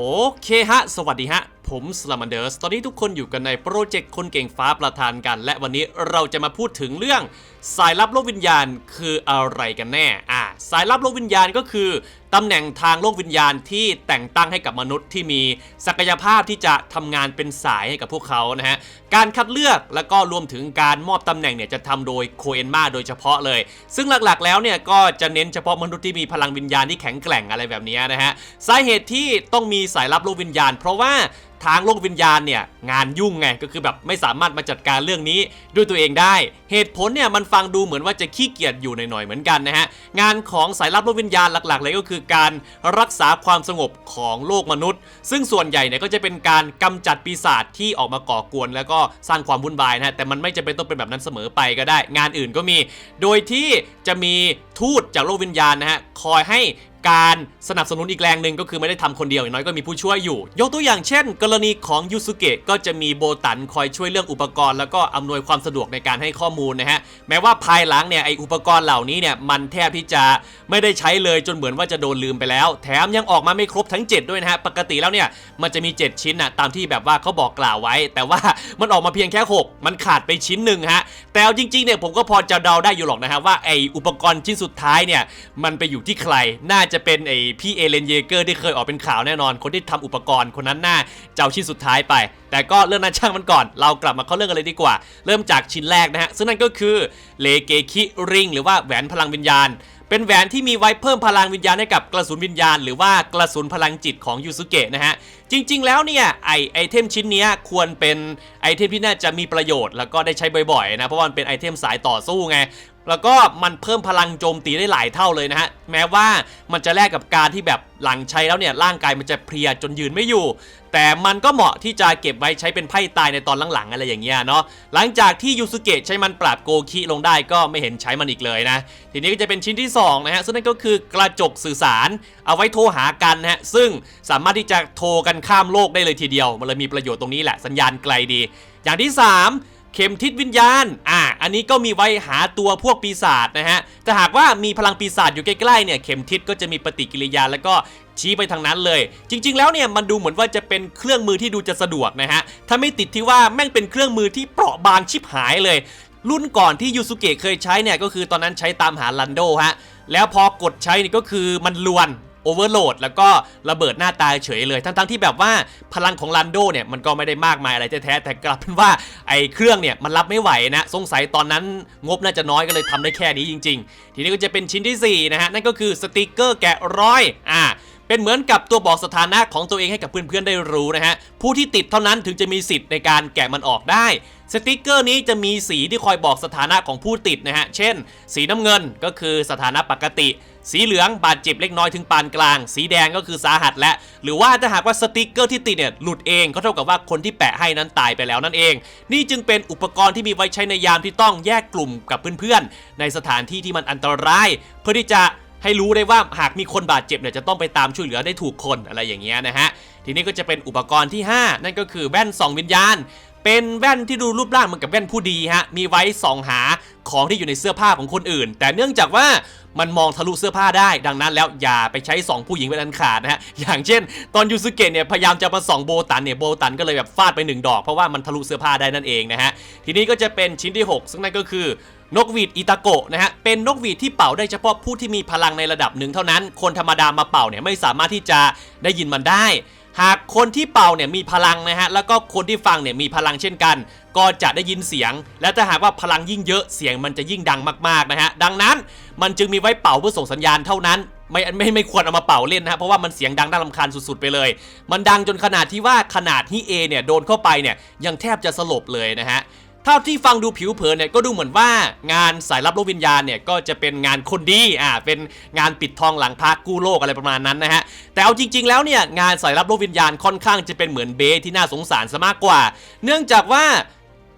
โอเคฮะ สวัสดีฮะ ผมสลามันเดอร์ส ตอนนี้ทุกคนอยู่กันในโปรเจกต์คนเก่งฟ้าประธานกัน และวันนี้เราจะมาพูดถึงเรื่องสายลับโลกวิญญาณคืออะไรกันแน่ อ่า สายลับโลกวิญญาณก็คือตำแหน่งทางโลกวิญญาณที่แต่งตั้งให้กับมนุษย์ที่มีศักยภาพที่จะทำงานเป็นสายให้กับพวกเขานะฮะ การคัดเลือกแล้วก็รวมถึงการมอบตำแหน่งเนี่ยจะทำโดยโคเอนมาโดยเฉพาะเลย ซึ่งหลักๆ แล้วเนี่ยก็จะเน้นเฉพาะมนุษย์ที่มีพลังวิญญาณที่แข็งแกร่งอะไรแบบนี้นะฮะ สาเหตุที่ต้องมีสายลับโลกวิญญาณ เพราะว่าทางโลกวิญญาณเนี่ยงานยุ่งไงก็คือแบบไม่สามารถมาจัดการเรื่องนี้ด้วยตัวเองได้ เหตุผลเนี่ยมันฟังดูเหมือนว่าจะขี้เกียจอยู่หน่อยๆเหมือนกันนะฮะงานของสายลับโลกวิญญาณหลักๆเลยก็คือการรักษาความสงบของโลกมนุษย์ ซึ่งส่วนใหญ่เนี่ยก็จะเป็นการกำจัดปีศาจที่ออกมาก่อกวน แล้วก็สร้างความวุ่นวายนะฮะแต่มันไม่จำเป็นต้องเป็นแบบนั้นเสมอไปก็ได้ งานอื่นก็มี โดยที่จะมีทูตจากโลกวิญญาณนะฮะคอยให้ การสนับสนุนอีกแรงหนึ่งก็คือไม่ได้ทำคนเดียวอย่างน้อยก็มีผู้ช่วยอยู่ ยกตัวอย่างเช่น กรณีของยูสุเกะก็จะมีโบตันคอยช่วยเรื่องอุปกรณ์ แล้วก็อำนวยความสะดวกในการให้ข้อมูลนะฮะแม้ว่าภายหลังเนี่ยไออุปกรณ์เหล่านี้เนี่ยมันแทบที่จะไม่ได้ใช้เลยจนเหมือนว่าจะโดนลืมไปแล้ว แถมยังออกมาไม่ครบทั้ง 7 ด้วยนะฮะปกติแล้วเนี่ยมันจะมี 7 ชิ้นนะตามที่แบบว่าเขาบอกกล่าวไว้ แต่ว่ามันออกมาเพียงแค่ 6 มันขาดไปชิ้นหนึ่งฮะแต่เอาจริงๆเนี่ยผมก็พอจะเดาได้อยู่หรอกนะฮะว่าไออุปกรณ์ชิ้นสุดท้ายเนี่ยมันไปอยู่ที่ใครน่าจะะเป็นไอพี่เอเลนเยเกอร์ที่เคยออกเป็นข่าวแน่นอน คนที่ทำอุปกรณ์คนนั้นหน้าเจ้าชิ้นสุดท้ายไป แต่ก็เรื่องนั้นช่างมันก่อน เรากลับมาเข้าเรื่องกันเลยดีกว่า เริ่มจากชิ้นแรกนะฮะซึ่งนั่นก็คือเลเกคิริงหรือว่าแหวนพลังวิญญาณเป็นแหวนที่มีไว้เพิ่มพลังวิญญาณให้กับกระสุนวิญญาณ หรือว่ากระสุนพลังจิตของยูสุเกะนะฮะ จริง ๆ แล้วเนี่ยไอไอเทมชิ้นเนี้ยควรเป็นไอเทมที่น่าจะมีประโยชน์ แล้วก็ได้ใช้บ่อยๆนะเพราะมันเป็นไอเทมสายต่อสู้ไงแล้วก็มันเพิ่มพลังโจมตีได้หลายเท่าเลยนะฮะแม้ว่ามันจะแลกกับการที่แบบหลังใช้แล้วเนี่ยร่างกายมันจะเพลียจนยืนไม่อยู่ แต่มันก็เหมาะที่จะเก็บไว้ใช้เป็นไพ่ตายในตอนหลังๆอะไรอย่างเงี้ยเนาะหลังจากที่ยูสุเกะใช้มันปราบโกคิลงได้ก็ไม่เห็นใช้มันอีกเลยนะ ทีนี้ก็จะเป็นชิ้นที่สองนะฮะซึ่งนั่นก็คือกระจกสื่อสารเอาไว้โทรหากันนะฮะซึ่งสามารถที่จะโทรกันข้ามโลกได้เลยทีเดียว มันเลยมีประโยชน์ตรงนี้แหละสัญญาณไกลดี อย่างที่สาม เข็มทิศวิญญาณ อ่า อันนี้ก็มีไว้หาตัวพวกปีศาจนะฮะ แต่หากว่ามีพลังปีศาจอยู่ใกล้ๆเนี่ยเข็มทิศก็จะมีปฏิกิริยาแล้วก็ชี้ไปทางนั้นเลย จริง ๆ แล้วเนี่ยมันดูเหมือนว่าจะเป็นเครื่องมือที่ดูจะสะดวกนะฮะ ถ้าไม่ติดที่ว่าแม่งเป็นเครื่องมือที่เปราะบางชิบหายเลย รุ่นก่อนที่ยูสุเกะเคยใช้เนี่ยก็คือตอนนั้นใช้ตามหาลันโดฮะ แล้วพอกดใช้นี่ก็คือมันลวน โอเวอร์โหลดแล้วก็ระเบิดหน้าตาเฉยเลย ทั้งๆที่แบบว่าพลังของลันโดเนี่ยมันก็ไม่ได้มากมายอะไรแท้ๆแต่กลับเป็นว่าไอ้เครื่องเนี่ยมันรับไม่ไหวนะสงสัยตอนนั้นงบน่าจะน้อยก็เลยทำได้แค่นี้จริง ๆ ทีนี้ก็จะเป็นชิ้นทีสี่4นะฮะนั่นก็คือสติกเกอร์แกะร้อยอ่าเป็นเหมือนกับตัวบอกสถานะของตัวเองให้กับเพื่อนๆได้รู้นะฮะ ผู้ที่ติดเท่านั้นถึงจะมีสิทธิ์ในการแกะมันออกได้ สติกเกอร์นี้จะมีสีที่คอยบอกสถานะของผู้ติดนะฮะ เช่น สีน้ำเงินก็คือสถานะปกติ สีเหลืองบาดเจ็บเล็กน้อยถึงปานกลาง สีแดงก็คือสาหัสและ หรือว่าถ้าหากว่าสติกเกอร์ที่ติดเนี่ยหลุดเองก็เท่ากับว่าคนที่แปะให้นั้นตายไปแล้วนั่นเอง นี่จึงเป็นอุปกรณ์ที่มีไว้ใช้ในยามที่ต้องแยกกลุ่มกับเพื่อนๆ ในสถานที่ที่มันอันตราย เพื่อที่จะให้รู้ได้ว่าหากมีคนบาดเจ็บเนี่ยจะต้องไปตามช่วยเหลือได้ถูกคนอะไรอย่างเงี้ยนะฮะทีนี้ก็จะเป็นอุปกรณ์ที่ 5 นั่นก็คือแว่นส่องวิญญาณ เป็นแว่นที่ดูรูปร่างเหมือนกับแว่นผู้ดีฮะ มีไว้ส่องหาของที่อยู่ในเสื้อผ้าของคนอื่น แต่เนื่องจากว่ามันมองทะลุเสื้อผ้าได้ ดังนั้นแล้วอย่าไปใช้ส่องผู้หญิงเป็นอันขาดนะฮะ อย่างเช่น ตอนยูสุเกะเนี่ยพยายามจะมาส่องโบตันเนี่ยโบตันก็เลยแบบฟาดไปหนึ่งดอกเพราะว่ามันทะลุเสื้อผ้าได้นั่นเองนะฮะ ทีนี้ก็จะเป็นชิ้นที่ 6 ซึ่งนั่นก็คือนกหวีดอิตาโกะนะฮะ เป็นนกหวีดที่เป่าได้เฉพาะผู้ที่มีพลังในระดับหนึ่งเท่านั้น คนธรรมดามาเป่าเนี่ยไม่สามารถที่จะได้ยินมันได้ หากคนที่เป่าเนี่ยมีพลังนะฮะแล้วก็คนที่ฟังเนี่ยมีพลังเช่นกัน ก็จะได้ยินเสียง และถ้าหากว่าพลังยิ่งเยอะเสียงมันจะยิ่งดังมากๆนะฮะดังนั้นมันจึงมีไว้เป่าเพื่อส่งสัญญาณเท่านั้นไม่ไม่ไม่ควรเอามาเป่าเล่นนะฮะเพราะว่ามันเสียงดังน่ารำคาญสุดๆไปเลย มันดังจนขนาดที่ว่าขนาดฮิเอเนี่ยโดนเข้าไปเนี่ยยังแทบจะสลบเลยนะฮะ เท่าที่ฟังดูผิวเผินเนี่ยก็ดูเหมือนว่างานสายลับโลกวิญญาณเนี่ยก็จะเป็นงานคนดีอ่าเป็นงานปิดทองหลังพระกู้โลกอะไรประมาณนั้นนะฮะแต่เอาจริง ๆ แล้วเนี่ยงานสายลับโลกวิญญาณค่อนข้างจะเป็นเหมือนเบสที่น่าสงสารซะมากกว่า เนื่องจากว่า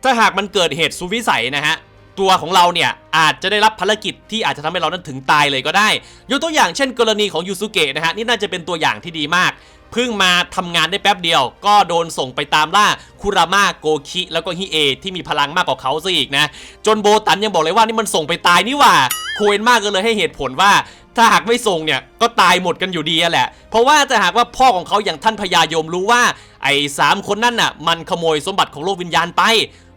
ถ้าหากมันเกิดเหตุสุวิสัยนะฮะ ตัวของเราเนี่ยอาจจะได้รับภารกิจที่อาจจะทำให้เรานั้นถึงตายเลยก็ได้ยกตัวอย่างเช่น กรณีของยูสุเกะนะฮะนี่น่าจะเป็นตัวอย่างที่ดีมากเพิ่งมาทำงานได้แป๊บเดียว ก็โดนส่งไปตามล่าคุรามาโกคิแล้วก็ฮิเอที่มีพลังมากกว่าเขาซะอีกนะ จนโบตันยังบอกเลยว่านี่มันส่งไปตายนี่ว่าโคเอนมากก็เลยให้เหตุผลว่า ถ้าหากไม่ส่งเนี่ยก็ตายหมดกันอยู่ดีแหละ เพราะว่าถ้าหากว่าพ่อของเขาอย่างท่านพญายมรู้ว่า ไอ้สามคนนั่นน่ะมันขโมยสมบัติของโลกวิญญาณไป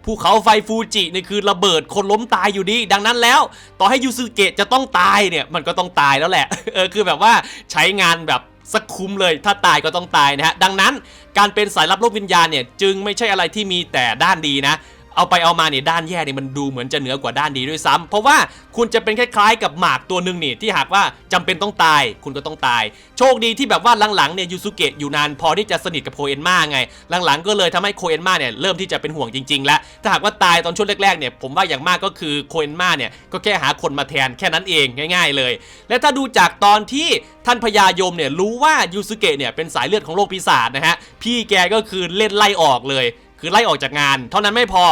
ภูเขาไฟฟูจินี่คือระเบิดคนล้มตายอยู่ดี ดังนั้นแล้ว ต่อให้ยูซึเกะจะต้องตายเนี่ยมันก็ต้องตายแล้วแหละเออคือแบบว่าใช้งานแบบสักคุ้มเลย ถ้าตายก็ต้องตายนะฮะดังนั้นการเป็นสายลับโลกวิญญาณเนี่ยจึงไม่ใช่อะไรที่มีแต่ด้านดีนะ เอาไปเอามาเนี่ยด้านแย่เนี่ยมันดูเหมือนจะเหนือกว่าด้านดีด้วยซ้ำเพราะว่าคุณจะเป็นคล้ายๆ กับหมากตัวหนึ่งนี่ที่หากว่าจำเป็นต้องตาย คุณก็ต้องตาย โชคดีที่แบบว่าหลังๆเนี่ยยูซุเกะอยู่นานพอที่จะสนิทกับโคเอนมาไง หลังๆ ก็เลยทำให้โคเอนมาเนี่ยเริ่มที่จะเป็นห่วงจริงๆ แล้ว ถ้าหากว่าตายตอนช่วงแรกๆเนี่ยผมว่าอย่างมากก็คือโคเอนมาเนี่ยก็แค่หาคนมาแทนแค่นั้นเองง่าย ๆ เลย และถ้าดูจากตอนที่ท่านพญายมเนี่ยรู้ว่ายูซุเกะเนี่ยเป็นสายเลือดของโลกปีศาจนะฮะพี่แกก็คือเล่นไล่ออกเลย คือไล่ออกจากงาน เท่านั้นไม่พอ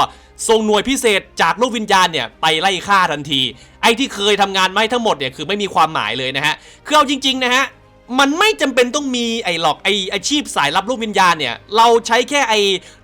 ส่งหน่วยพิเศษจากโลกวิญญาณเนี่ยไปไล่ฆ่าทันที ไอ้ที่เคยทำงานไม่ทั้งหมดเนี่ยคือไม่มีความหมายเลยนะฮะคือเอาจริงๆนะฮะมันไม่จำเป็นต้องมีไอ้หรอกไอ้อาชีพสายลับโลกวิญญาณเนี่ยเราใช้แค่ไอ้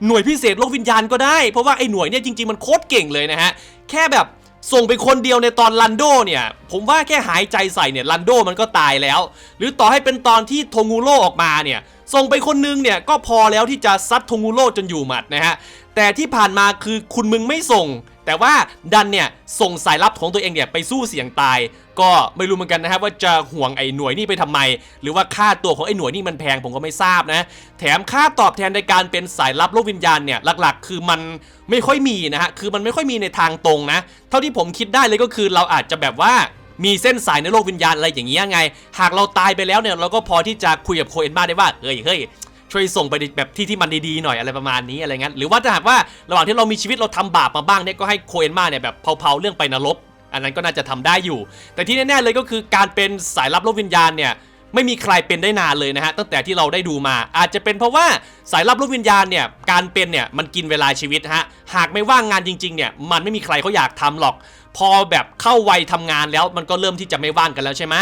หน่วยพิเศษโลกวิญญาณก็ได้ เพราะว่าไอ้หน่วยเนี่ยจริงๆมันโคตรเก่งเลยนะฮะแค่แบบส่งไปคนเดียวในตอนลันโดเนี่ย ผมว่าแค่หายใจใส่เนี่ยลันโดมันก็ตายแล้ว หรือต่อให้เป็นตอนที่โทงูโร่ออกมาเนี่ย ส่งไปคนนึงเนี่ยก็พอแล้วที่จะซัดทงูโร่จนอยู่หมัดนะฮะแต่ที่ผ่านมาคือคุณมึงไม่ส่ง แต่ว่าดันเนี่ยส่งสายลับของตัวเองเนี่ยไปสู้เสี่ยงตาย ก็ไม่รู้เหมือนกันนะครับว่าจะห่วงไอ้หน่วยนี่ไปทำไม หรือว่าค่าตัวของไอ้หน่วยนี่มันแพงผมก็ไม่ทราบนะ แถมค่าตอบแทนในการเป็นสายลับโลกวิญญาณเนี่ยหลักๆ คือมันไม่ค่อยมีนะฮะคือมันไม่ค่อยมีในทางตรงนะ เท่าที่ผมคิดได้เลยก็คือเราอาจจะแบบว่า มีเส้นสายในโลกวิญญาณอะไรอย่างเงี้ยไง หากเราตายไปแล้วเนี่ยเราก็พอที่จะคุยกับโคเอนมาได้ว่าเฮ้ยเฮ้ยช่วยส่งไปแบบที่ที่มันดีๆหน่อยอะไรประมาณนี้อะไรเงี้ยหรือว่าถ้าหากว่าระหว่างที่เรามีชีวิตเราทำบาปมาบ้างเนี่ยก็ให้โคเอนมาเนี่ยแบบเผาๆเรื่องไปนรกอันนั้นก็น่าจะทำได้อยู่ แต่ที่แน่ๆเลยก็คือการเป็นสายลับโลกวิญญาณเนี่ย ไม่มีใครเป็นได้นานเลยนะฮะตั้งแต่ที่เราได้ดูมา อาจจะเป็นเพราะว่าสายรับรู้วิญญาณเนี่ยการเป็นเนี่ยมันกินเวลาชีวิตฮะหากไม่ว่างงานจริงๆเนี่ยมันไม่มีใครเขาอยากทำหรอกพอแบบเข้าวัยทำงานแล้วมันก็เริ่มที่จะไม่ว่างกันแล้วใช่ไหม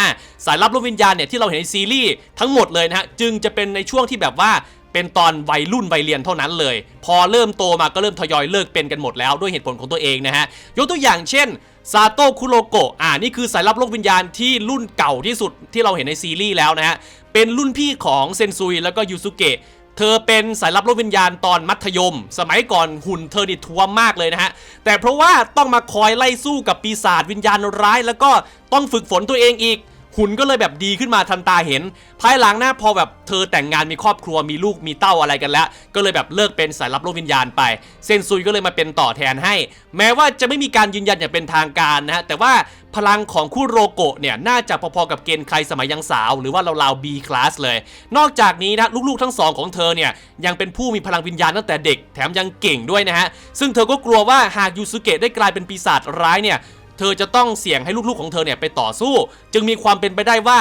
สายรับรู้วิญญาณเนี่ยที่เราเห็นในซีรีส์ทั้งหมดเลยนะฮะจึงจะเป็นในช่วงที่แบบว่า เป็นตอนวัยรุ่นวัยเรียนเท่านั้นเลย พอเริ่มโตมาก็เริ่มทยอยเลิกเป็นกันหมดแล้วด้วยเหตุผลของตัวเองนะฮะยกตัวอย่างเช่นซาโตะคุโรโกะอ่านี่คือสายลับโลกวิญญาณที่รุ่นเก่าที่สุดที่เราเห็นในซีรีส์แล้วนะฮะเป็นรุ่นพี่ของเซนซุยแล้วก็ยูซุเกะเธอเป็นสายลับโลกวิญญาณตอนมัธยม สมัยก่อนหุ่นเธอนี่ท้วมมากเลยนะฮะ แต่เพราะว่าต้องมาคอยไล่สู้กับปีศาจวิญญาณร้าย แล้วก็ต้องฝึกฝนตัวเองอีก หุ่นก็เลยแบบดีขึ้นมาทันตาเห็น ภายหลังนะพอแบบเธอแต่งงานมีครอบครัวมีลูกมีเต้าอะไรกันแล้ว ก็เลยแบบเลิกเป็นสายลับโลกวิญญาณไป เซนซุยก็เลยมาเป็นต่อแทนให้ แม้ว่าจะไม่มีการยืนยันอย่างเป็นทางการนะฮะแต่ว่าพลังของคู่โรโกะเนี่ยน่าจะพอๆกับเกณฑ์ใครสมัยยังสาว หรือว่าเราๆ B class เลย นอกจากนี้นะลูกๆทั้งสองของเธอเนี่ยยังเป็นผู้มีพลังวิญญาณตั้งแต่เด็กแถมยังเก่งด้วยนะฮะซึ่งเธอก็กลัวว่าหากยูซุเกะได้กลายเป็นปีศาจร้ายเนี่ย ธอจะต้องเสี่ยงให้ลูกๆของเธอเนี่ยไปต่อสู้ จึงมีความเป็นไปได้ว่า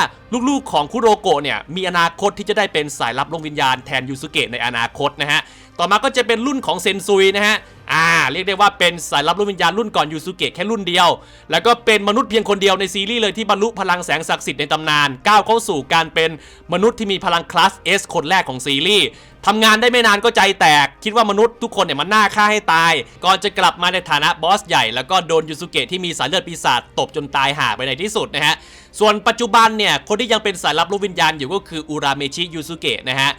ลูกๆของคุโรโกะเนี่ยมีอนาคตที่จะได้เป็นสายลับลงวิญญาณแทนยูสุเกะในอนาคตนะฮะต่อมาก็จะเป็นรุ่นของเซนซุยนะฮะ อ่าเรียกได้ว่าเป็นสายลับโลกวิญญาณรุ่นก่อนยูซุเกะแค่รุ่นเดียว แล้วก็เป็นมนุษย์เพียงคนเดียวในซีรีส์เลยที่บรรลุพลังแสงศักดิ์สิทธิ์ในตำนานก้าวเข้าสู่การเป็นมนุษย์ที่มีพลังคลาส S คนแรกของซีรีส์ทำงานได้ไม่นานก็ใจแตก คิดว่ามนุษย์ทุกคนเนี่ยมันน่าฆ่าให้ตาย ก่อนจะกลับมาในฐานะบอสใหญ่แล้วก็โดนยูสุเกะที่มีสายเลือดปีศาจตบจนตายห่าไปในที่สุดนะฮะส่วนปัจจุบันเนี่ยคนที่ยังเป็นสายลับลูกวิญญาณอยู่ก็คืออุราเมชิยูสุเกะนะฮะ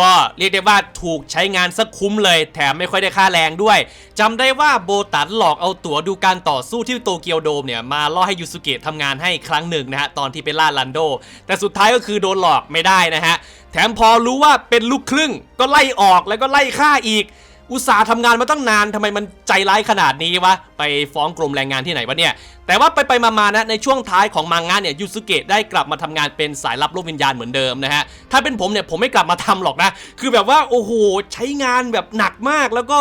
ก็เรียกได้ว่าถูกใช้งานสักคุ้มเลย แถมไม่ค่อยได้ค่าแรงด้วยจำได้ว่าโบตันหลอกเอาตั๋วดูการต่อสู้ที่โตเกียวโดมเนี่ย มาล่อให้ยูสุเกะทำงานให้ครั้งหนึ่งนะฮะ ตอนที่ไปล่าลันโด แต่สุดท้ายก็คือโดนหลอกไม่ได้นะฮะ แถมพอรู้ว่าเป็นลูกครึ่งก็ไล่ออกแล้วก็ไล่ฆ่าอีก อุตสาห์ทำงานมาตั้งนานทำไมมันใจร้ายขนาดนี้วะ ไปฟ้องกรมแรงงานที่ไหนวะเนี่ย แต่ว่าไปไปมาๆนะในช่วงท้ายของมังงะเนี่ยยูสุเกะได้กลับมาทำงานเป็นสายลับโลกวิญญาณเหมือนเดิมนะฮะ ถ้าเป็นผมเนี่ยผมไม่กลับมาทำหรอกนะ คือแบบว่าโอ้โหใช้งานแบบหนักมากแล้วก็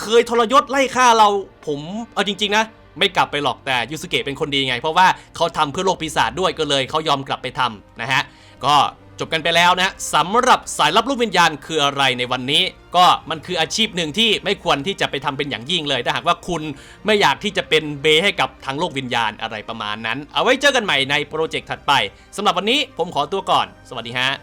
เคยทรยศไล่ฆ่าเราผมเอาจริง ๆ นะไม่กลับไปหรอกแต่ยูสุเกะเป็นคนดีไง เพราะว่าเขาทำเพื่อโลกปีศาจด้วยก็เลยเขายอมกลับไปทำนะฮะ ก็ จบกันไปแล้วนะสำหรับสายรับลูกวิญญาณคืออะไรในวันนี้ ก็มันคืออาชีพหนึ่งที่ไม่ควรที่จะไปทำเป็นอย่างยิ่งเลยถ้าหากว่าคุณไม่อยากที่จะเป็นเบให้กับทางโลกวิญญาณอะไรประมาณนั้น เอาไว้เจอกันใหม่ในโปรเจกต์ถัดไปสำหรับวันนี้ผมขอตัวก่อน สวัสดีฮะ